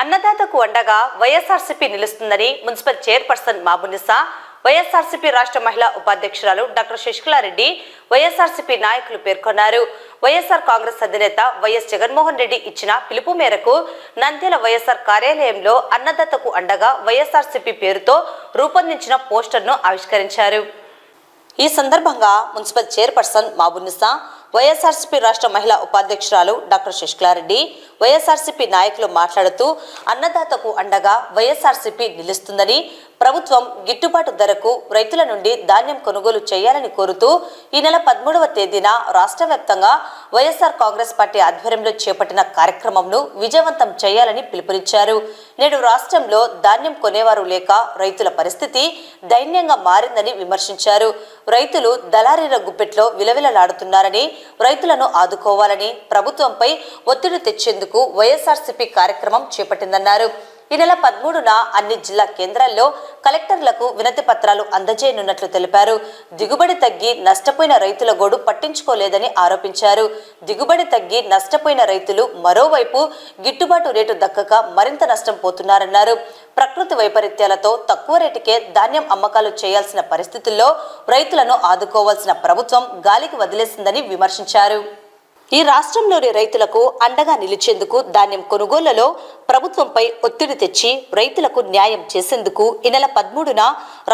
అన్నదాతకు అండగా వైఎస్ఆర్సీపీ నిలుస్తుందని municipal chairperson Mabunisa YSRCP రాష్ట్ర మహిళా ఉపాధ్యక్షురాలు డాక్టర్ శశికళారెడ్డి వైఎస్ఆర్సీపీ నాయకులు పేర్కొన్నారు. వైఎస్ఆర్ కాంగ్రెస్ అధినేత వైఎస్ జగన్మోహన్ రెడ్డి ఇచ్చిన పిలుపు మేరకు నంద్యాల వైఎస్ఆర్ కార్యాలయంలో అన్నదాతకు అండగా వైఎస్ఆర్సీపీ పేరుతో రూపొందించిన పోస్టర్ను ఆవిష్కరించారు. ఈ సందర్భంగా మున్సిపల్ చైర్పర్సన్ మాబునిసా వైఎస్ఆర్సీపీ రాష్ట్ర మహిళా ఉపాధ్యక్షురాలు డాక్టర్ శశికళారెడ్డి వైఎస్ఆర్సీపీ నాయకులు మాట్లాడుతూ అన్నదాతకు అండగా వైఎస్ఆర్సీపీ నిలుస్తుందని ప్రభుత్వం గిట్టుబాటు ధరకు రైతుల నుండి ధాన్యం కొనుగోలు చేయాలని కోరుతూ ఈ నెల పదమూడవ తేదీన రాష్ట్ర వ్యాప్తంగా వైఎస్ఆర్ కాంగ్రెస్ పార్టీ ఆధ్వర్యంలో చేపట్టిన కార్యక్రమంను విజయవంతం చేయాలని పిలుపునిచ్చారు. నేడు రాష్ట్రంలో ధాన్యం కొనేవారు లేక రైతుల పరిస్థితి దైన్యంగా మారిందని విమర్శించారు. రైతులు దళారీల గుప్పెట్లో విలవిలలాడుతున్నారని రైతులను ఆదుకోవాలని ప్రభుత్వంపై ఒత్తిడి తెచ్చేందుకు వైఎస్ఆర్సీపీ కార్యక్రమం చేపట్టిందన్నారు. ఈ నెల పదమూడున అన్ని జిల్లా కేంద్రాల్లో కలెక్టర్లకు వినతి పత్రాలు అందజేయనున్నట్లు తెలిపారు. దిగుబడి తగ్గి నష్టపోయిన రైతుల గోడు పట్టించుకోలేదని ఆరోపించారు. దిగుబడి తగ్గి నష్టపోయిన రైతులు మరోవైపు గిట్టుబాటు రేటు దక్కక మరింత నష్టం పోతున్నారన్నారు. ప్రకృతి వైపరీత్యాలతో తక్కువ రేటుకే ధాన్యం అమ్మకాలు చేయాల్సిన పరిస్థితుల్లో రైతులను ఆదుకోవాల్సిన ప్రభుత్వం గాలికి వదిలేసిందని విమర్శించారు. ఈ రాష్ట్రంలోని రైతులకు అండగా నిలిచేందుకు ధాన్యం కొనుగోళ్ళలో ప్రభుత్వంపై ఒత్తిడి తెచ్చి రైతులకు న్యాయం చేసేందుకు ఈ నెల పదమూడున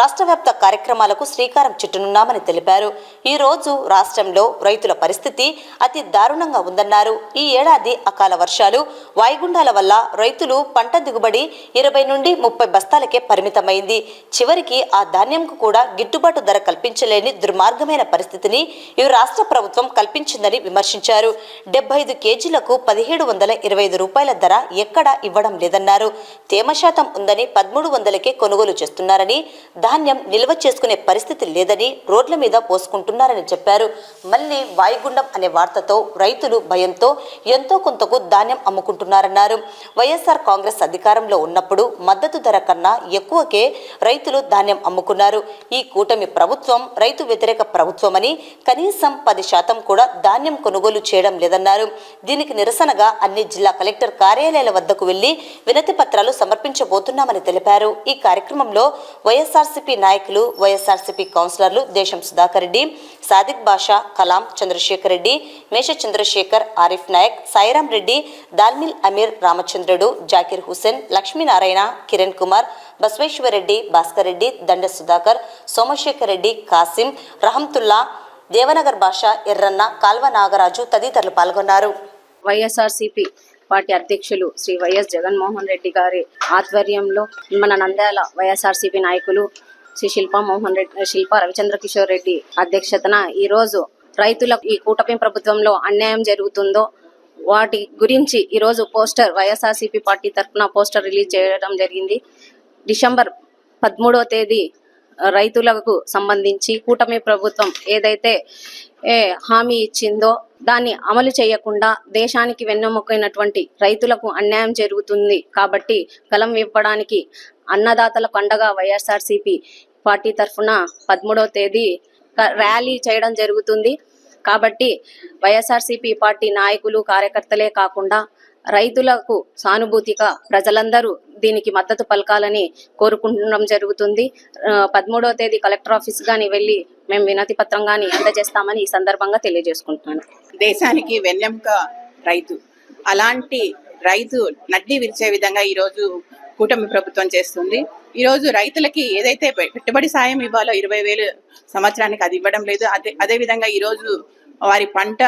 రాష్ట్ర వ్యాప్త కార్యక్రమాలకు శ్రీకారం చుట్టనున్నామని తెలిపారు. ఈ రోజు రాష్ట్రంలో రైతుల పరిస్థితి అతి దారుణంగా ఉందన్నారు. ఈ ఏడాది అకాల వర్షాలు వాయుగుండాల వల్ల రైతులు పంట దిగుబడి ఇరవై నుండి ముప్పై బస్తాలకే పరిమితమైంది. చివరికి ఆ ధాన్యంకు కూడా గిట్టుబాటు ధర కల్పించలేని దుర్మార్గమైన పరిస్థితిని ఈ రాష్ట్ర ప్రభుత్వం కల్పించిందని విమర్శించారు. డెబ్బై ఐదు కేజీలకు పదిహేడు వందల ఇరవై ఐదు రూపాయల ధర ఎక్కడా ఇవ్వడం లేదన్నారు. తేమ శాతం ఉందని పదమూడు వందలకే కొనుగోలు చేస్తున్నారని ధాన్యం నిల్వ చేసుకునే పరిస్థితి లేదని రోడ్ల మీద పోసుకుంటున్నారని చెప్పారు. మళ్ళీ వాయుగుండం అనే వార్తతో రైతులు భయంతో ఎంతో కొంతకు ధాన్యం అమ్ముకుంటున్నారన్నారు వైఎస్ఆర్ కాంగ్రెస్ అధికారంలో ఉన్నప్పుడు మద్దతు ధర కన్నా ఎక్కువకే రైతులు ధాన్యం అమ్ముకున్నారు. ఈ కూటమి ప్రభుత్వం రైతు వ్యతిరేక ప్రభుత్వమని కనీసం పది శాతం కూడా ధాన్యం కొనుగోలు చేయడం లేదన్నారు. దీనికి నిరసనగా అన్ని జిల్లా కలెక్టర్ కార్యాలయాల వద్దకు వెళ్ళి వినతి పత్రాలు సమర్పించబోతున్నామని తెలిపారు. ఈ కార్యక్రమంలో వైఎస్ఆర్సీపీ నాయకులు వైఎస్ఆర్సీపీ కౌన్సిలర్లు దేశం సుధాకర్ రెడ్డి సాదిక్ బాషా కలాం చంద్రశేఖర్ రెడ్డి మేష చంద్రశేఖర్ ఆరిఫ్ నాయక్ సాయిరాం రెడ్డి దాల్మిల్ అమీర్ రామచంద్రుడు జాకిర్ హుసేన్ లక్ష్మీనారాయణ కిరణ్ కుమార్ బసవేశ్వరరెడ్డి భాస్కర్ రెడ్డి దండ సుధాకర్ సోమశేఖర్ రెడ్డి కాసిం రహంతుల్లా దేవనగర్ భాష ఎర్రన్న కాల్వ నాగరాజు తదితరులు పాల్గొన్నారు. వైఎస్ఆర్సిపి పార్టీ అధ్యక్షులు శ్రీ వైఎస్ జగన్మోహన్ రెడ్డి గారి ఆధ్వర్యంలో మన నంద్యాల వైఎస్ఆర్సిపి నాయకులు శ్రీ శిల్పా మోహన్ రెడ్డి శిల్పా రవిచంద్ర కిషోర్ రెడ్డి అధ్యక్షతన ఈ రోజు రైతులకు ఈ కూటమి ప్రభుత్వంలో అన్యాయం జరుగుతుందో వాటి గురించి ఈరోజు పోస్టర్ వైఎస్ఆర్సిపి పార్టీ తరఫున పోస్టర్ రిలీజ్ చేయడం జరిగింది. డిసెంబర్ పదమూడవ తేదీ రైతులకు సంబంధించి కూటమి ప్రభుత్వం ఏదైతే ఏ, హామీ ఇచ్చిందో దాన్ని అమలు చేయకుండా దేశానికి వెన్నెముకైనటువంటి రైతులకు అన్యాయం జరుగుతుంది కాబట్టి కలం ఇవ్వడానికి అన్నదాతల పండగ వైఎస్ఆర్సీపీ పార్టీ తరఫున పదమూడవ తేదీ ర్యాలీ చేయడం జరుగుతుంది. కాబట్టి వైఎస్ఆర్సీపీ పార్టీ నాయకులు కార్యకర్తలే కాకుండా రైతులకు సానుభూతిగా ప్రజలందరూ దీనికి మద్దతు పలకాలని కోరుకుంటడం జరుగుతుంది. పదమూడవ తేదీ కలెక్టర్ ఆఫీస్ గాని వెళ్ళి మేము వినతి పత్రం గాని అందజేస్తామని ఈ సందర్భంగా తెలియజేసుకుంటున్నాను. దేశానికి వెన్నెముక రైతు. అలాంటి రైతు నడ్డి విరిచే విధంగా ఈరోజు కూటమి ప్రభుత్వం చేస్తుంది. ఈరోజు రైతులకి ఏదైతే పెట్టుబడి సాయం ఇవ్వాలో ఇరవై వేలు సంవత్సరానికి అది ఇవ్వడం లేదు. అదే అదే విధంగా ఈరోజు వారి పంట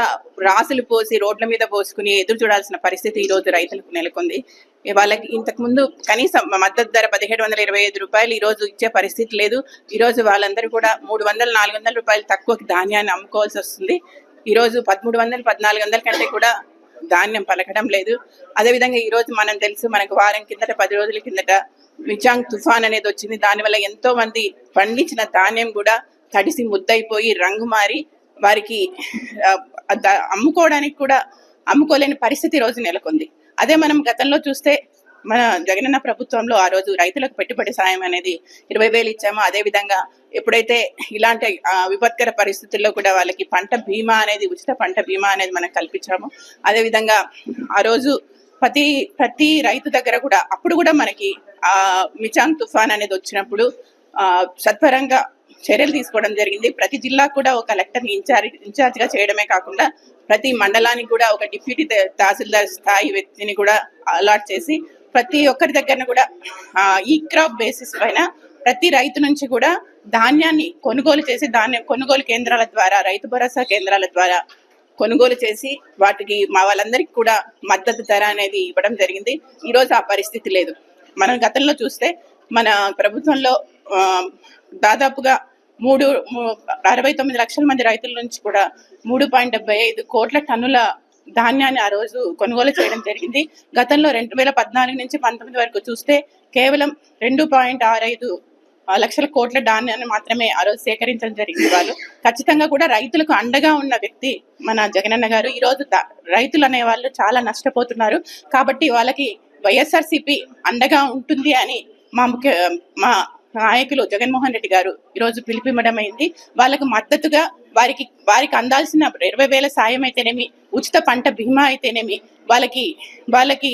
రాసులు పోసి రోడ్ల మీద పోసుకుని ఎదురు చూడాల్సిన పరిస్థితి ఈ రోజు రైతులకు నెలకొంది. వాళ్ళకి ఇంతకు ముందు కనీసం మద్దతు ధర పదిహేడు వందల ఇరవై ఐదు రూపాయలు ఈ రోజు ఇచ్చే పరిస్థితి లేదు. ఈ రోజు వాళ్ళందరూ కూడా మూడు వందల నాలుగు వందల రూపాయలు తక్కువ ధాన్యాన్ని అమ్ముకోవాల్సి వస్తుంది. ఈ రోజు పదమూడు వందలు పద్నాలుగు వందల కంటే కూడా ధాన్యం పలకడం లేదు. అదేవిధంగా ఈ రోజు మనం తెలుసు మనకు వారం కిందట పది రోజుల కిందట మిచాంగ్ తుఫాన్ అనేది వచ్చింది. దానివల్ల ఎంతో మంది పండించిన ధాన్యం కూడా తడిసి ముద్దయిపోయి రంగు మారి వారికి అమ్ముకోవడానికి కూడా అమ్ముకోలేని పరిస్థితి రోజు నెలకొంది. అదే మనం గతంలో చూస్తే మన జగనన్న ప్రభుత్వంలో ఆ రోజు రైతులకు పెట్టుబడి సాయం అనేది ఇరవై వేలు ఇచ్చామో అదే విధంగా ఎప్పుడైతే ఇలాంటి విపత్కర పరిస్థితుల్లో కూడా వాళ్ళకి పంట బీమా అనేది ఉచిత పంట బీమా అనేది మనం కల్పించాము అదే విధంగా ఆ రోజు ప్రతి ప్రతి రైతు దగ్గర కూడా అప్పుడు కూడా మనకి ఆ మిచాంగ్ తుఫాన్ అనేది వచ్చినప్పుడు ఆ సత్వరంగా చర్యలు తీసుకోవడం జరిగింది. ప్రతి జిల్లా కూడా ఒక కలెక్టర్ ఇన్ఛార్జ్ ఇన్ఛార్జ్గా చేయడమే కాకుండా ప్రతి మండలానికి కూడా ఒక డిప్యూటీ తహసీల్దార్ స్థాయి వ్యక్తిని కూడా అలాట్ చేసి ప్రతి ఒక్కరి దగ్గర కూడా ఈ క్రాప్ బేసిస్ పైన ప్రతి రైతు నుంచి కూడా ధాన్యాన్ని కొనుగోలు చేసి ధాన్యం కొనుగోలు కేంద్రాల ద్వారా రైతు భరోసా కేంద్రాల ద్వారా కొనుగోలు చేసి వాటికి మా వాళ్ళందరికీ కూడా మద్దతు ధర అనేది ఇవ్వడం జరిగింది. ఈరోజు ఆ పరిస్థితి లేదు. మనం గతంలో చూస్తే మన ప్రభుత్వంలో ఆ, దాదాపుగా మూడు అరవై తొమ్మిది లక్షల మంది రైతుల నుంచి కూడా మూడు పాయింట్ డెబ్బై ఐదు కోట్ల టన్నుల ధాన్యాన్ని ఆ రోజు కొనుగోలు చేయడం జరిగింది. గతంలో రెండు వేల పద్నాలుగు నుంచి పంతొమ్మిది వరకు చూస్తే కేవలం రెండు పాయింట్ ఆరు ఐదు లక్షల కోట్ల ధాన్యాన్ని మాత్రమే ఆ రోజు సేకరించడం జరిగింది వాళ్ళు. ఖచ్చితంగా కూడా రైతులకు అండగా ఉన్న వ్యక్తి మన జగనన్న గారు. ఈ రోజు రైతులు అనే వాళ్ళు చాలా నష్టపోతున్నారు. కాబట్టి వాళ్ళకి వైఎస్ఆర్సీపీ అండగా ఉంటుంది అని మా ముఖ్య మా నాయకులు జగన్మోహన్ రెడ్డి గారు ఈరోజు పిలిపివ్వడం అయింది వాళ్ళకు మద్దతుగా వారికి వారికి అందాల్సిన ఇరవై వేల సాయం అయితేనేమి ఉచిత పంట బీమా అయితేనేమి? వాళ్ళకి వాళ్ళకి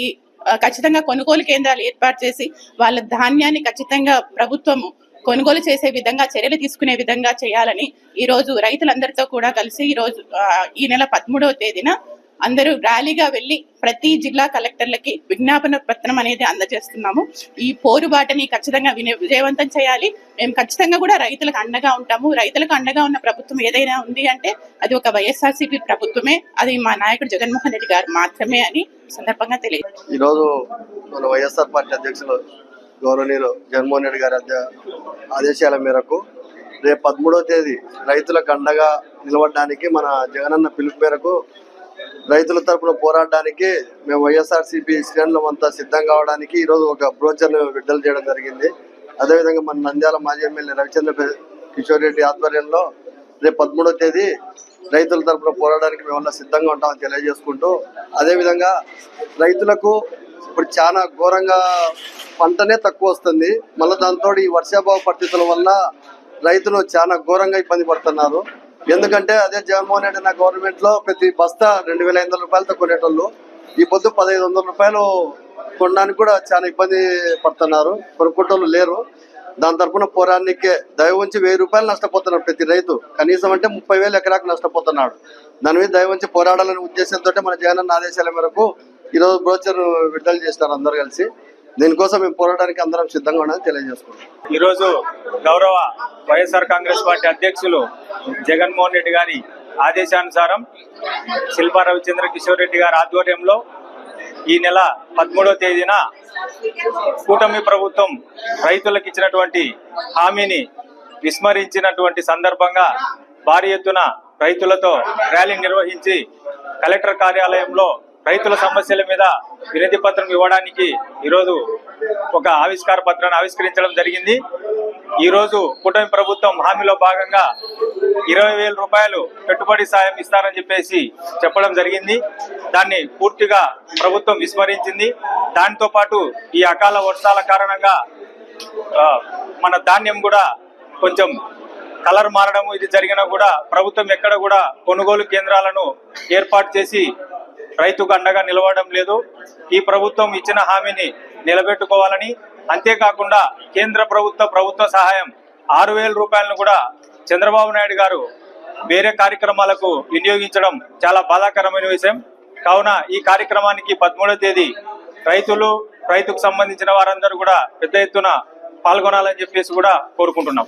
ఖచ్చితంగా కొనుగోలు కేంద్రాలు ఏర్పాటు చేసి వాళ్ళ ధాన్యాన్ని ఖచ్చితంగా ప్రభుత్వము కొనుగోలు చేసే విధంగా చర్యలు తీసుకునే విధంగా చేయాలని ఈ రోజు రైతులందరితో కూడా కలిసి ఈ రోజు ఈ నెల పదమూడవ తేదీన అందరూ ర్యాలీగా వెళ్ళి ప్రతి జిల్లా కలెక్టర్లకి విజ్ఞాపన పత్రం అనేది అందజేస్తున్నాము. ఈ పోరుబాటని ఖచ్చితంగా విని విజయవంతం చేయాలి. మేము ఖచ్చితంగా కూడా రైతులకు అండగా ఉంటాము. రైతులకు అండగా ఉన్న ప్రభుత్వం ఏదైనా ఉంది అంటే అది ఒక వైఎస్ఆర్సీపీ ప్రభుత్వమే అది మా నాయకుడు జగన్మోహన్ రెడ్డి గారు మాత్రమే అని సందర్భంగా తెలియదు ఈరోజు మన వైఎస్ఆర్ పార్టీ అధ్యక్షులు గౌరవనీయులు జగన్మోహన్ రెడ్డి గారి ఆదేశాల మేరకు రేపు పదమూడవ తేదీ రైతులకు అండగా నిలబడడానికి మన జగనన్న పిలుపు మేరకు రైతుల తరపున పోరాడడానికి మేము వైఎస్ఆర్సీపీ శ్రేణులం అంతా సిద్ధం కావడానికి ఈరోజు ఒక బ్రోచర్ను విడుదల చేయడం జరిగింది. అదేవిధంగా మన నంద్యాల మాజీ ఎమ్మెల్యే రవిచంద్ర కిషోర్ రెడ్డి ఆధ్వర్యంలో రేపు పదమూడవ తేదీ రైతుల తరపున పోరాడడానికి మేము సిద్ధంగా ఉంటామని తెలియజేసుకుంటూ అదేవిధంగా రైతులకు ఇప్పుడు చాలా ఘోరంగా పంటనే తక్కువ వస్తుంది. మళ్ళీ దాంతో ఈ వర్షాభావ పరిస్థితుల వల్ల రైతులు చాలా ఘోరంగా ఇబ్బంది పడుతున్నారు. ఎందుకంటే అదే జగన్మోహన్ రెడ్డి నా గవర్నమెంట్లో ప్రతి బస్తా రెండు వేల ఐదు వందల రూపాయలతో కొనేటోళ్ళు. ఈ పొద్దు పదహైదు వందల రూపాయలు కొనడానికి కూడా చాలా ఇబ్బంది పడుతున్నారు. కొనుక్కోటోళ్ళు లేరు. దాని తరఫున పోరానికే దయ ఉంచి వెయ్యి రూపాయలు నష్టపోతున్నాడు ప్రతి రైతు. కనీసం అంటే ముప్పై వేలు ఎకరాకు నష్టపోతున్నాడు. దాని మీద దయ ఉంచి పోరాడాలనే ఉద్దేశంతో మన జగనన్న ఆదేశాల మేరకు ఈరోజు బ్రోచర్ విడుదల చేస్తారు అందరు కలిసి. దీనికోసం మేము పోరాటానికి అందరం సిద్ధంగా ఉన్నామని తెలియజేసుకుంటాం ఈరోజు గౌరవ వైఎస్ఆర్ కాంగ్రెస్ పార్టీ అధ్యక్షులు జగన్మోహన్ రెడ్డి గారి ఆదేశానుసారం శిల్పా రవిచంద్ర కిషోర్ రెడ్డి గారి ఆధ్వర్యంలో ఈ నెల పదమూడవ తేదీన కూటమి ప్రభుత్వం రైతులకు ఇచ్చినటువంటి హామీని విస్మరించినటువంటి సందర్భంగా భారీ ఎత్తున రైతులతో ర్యాలీ నిర్వహించి కలెక్టర్ కార్యాలయంలో రైతుల సమస్యల మీద వినతి పత్రం ఇవ్వడానికి ఈరోజు ఒక ఆవిష్కార పత్రాన్ని ఆవిష్కరించడం జరిగింది. ఈరోజు కూటమి ప్రభుత్వం హామీలో భాగంగా ఇరవై వేల రూపాయలు పెట్టుబడి సాయం ఇస్తారని చెప్పేసి చెప్పడం జరిగింది. దాన్ని పూర్తిగా ప్రభుత్వం విస్మరించింది. దాంతోపాటు ఈ అకాల వర్షాల కారణంగా మన ధాన్యం కూడా కొంచెం కలర్ మారడం ఇది జరిగినా కూడా ప్రభుత్వం ఎక్కడ కూడా కొనుగోలు కేంద్రాలను ఏర్పాటు చేసి రైతుకు అండగా నిలవడం లేదు. ఈ ప్రభుత్వం ఇచ్చిన హామీని నిలబెట్టుకోవాలని అంతేకాకుండా కేంద్ర ప్రభుత్వ ప్రభుత్వ సహాయం ఆరు వేల రూపాయలను కూడా చంద్రబాబు నాయుడు గారు వేరే కార్యక్రమాలకు వినియోగించడం చాలా బాధాకరమైన విషయం. కావున ఈ కార్యక్రమానికి పదమూడవ తేదీ రైతులు రైతుకు సంబంధించిన వారందరూ కూడా పెద్ద ఎత్తున పాల్గొనాలని చెప్పేసి కూడా కోరుకుంటున్నాం.